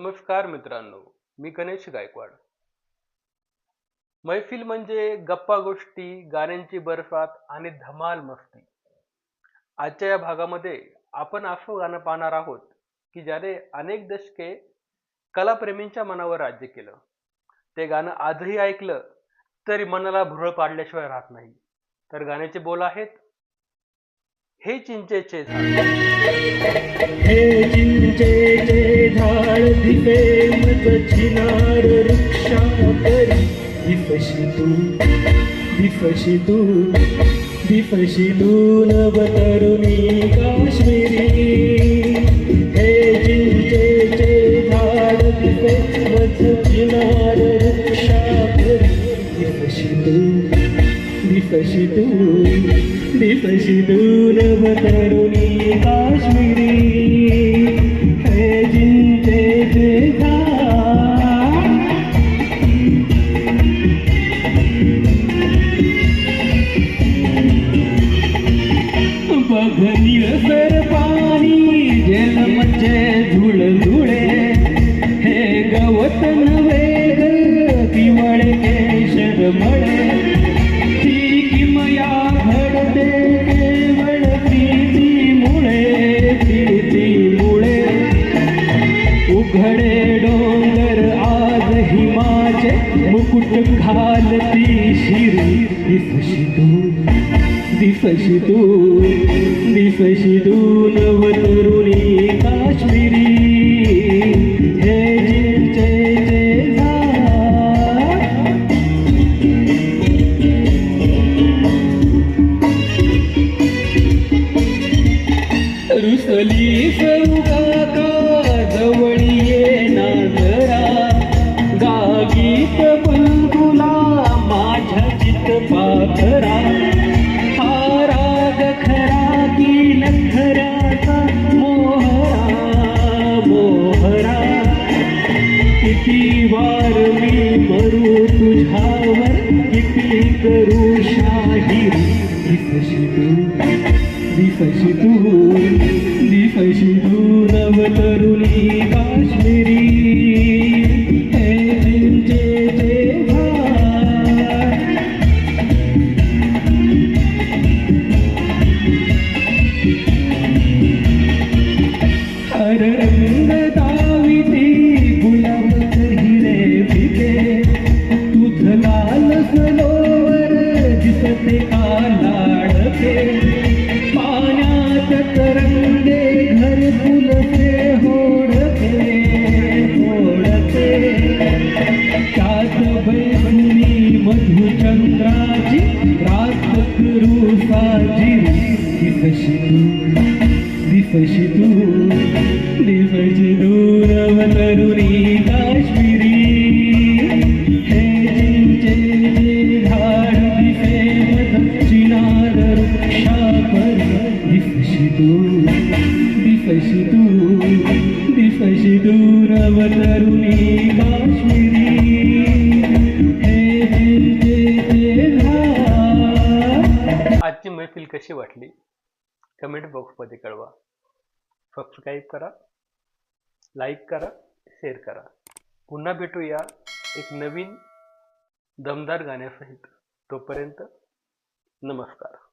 नमस्कार मित्रांनो मी गणेश गायकवाड. मैफिल म्हणजे गप्पा गोष्टी गाण्यांची बर्फात आणि धमाल मस्ती. आजच्या या भागामध्ये आपण असं गाणं पाहणार आहोत की ज्याने अनेक दशके कलाप्रेमींच्या मनावर राज्य केलं. ते गाणं आजही ऐकलं तरी मनाला भुरळ पाडल्याशिवाय राहत नाही. तर गाण्याचे बोल आहेत हे चिंचेचे हे चिंचेचे झाड दिपे मत चिनार करी दिफशी तू दिफशी तू दिफशी तू नवतरुणी काश्मीरी. हे चिंचेचे झाड दिपे बचिनार रिक्षा करी दिफशी तू दिफशी तू दिफशी तू नवतरुणी काश्मीरी. घडे डोंगर आज हिमाचे मुकुट घालती शिरी. दिसशी तू दिसशी तू दिसशी तू नवतरुणी काश्मीरी. हे रुसली सौगा किती वार मी करू तुझ्यावर किती करू शाहीर दिसशी तू दिसशी तू दिसशी तू नव तरुणी काश्मीरी. हे म्हणजे त्यात बैसुनी मधुचंद्राची रात करू साजिरी दिसशी तू दिसशी तू दिसशी दूर तरुणी काश्मीरी. हे चिंचेचे झाड दिसे चिनार वृक्षापर. दिसशी तू दिसशी तू दिसशी तरुणी काश्मीरी. फील कशी वाटली? कमेंट बॉक्समध्ये कळवा. सबस्क्राईब करा लाईक करा शेअर करा. पुन्हा भेटूया एक नवीन दमदार गाण्यासहित. तोपर्यंत नमस्कार.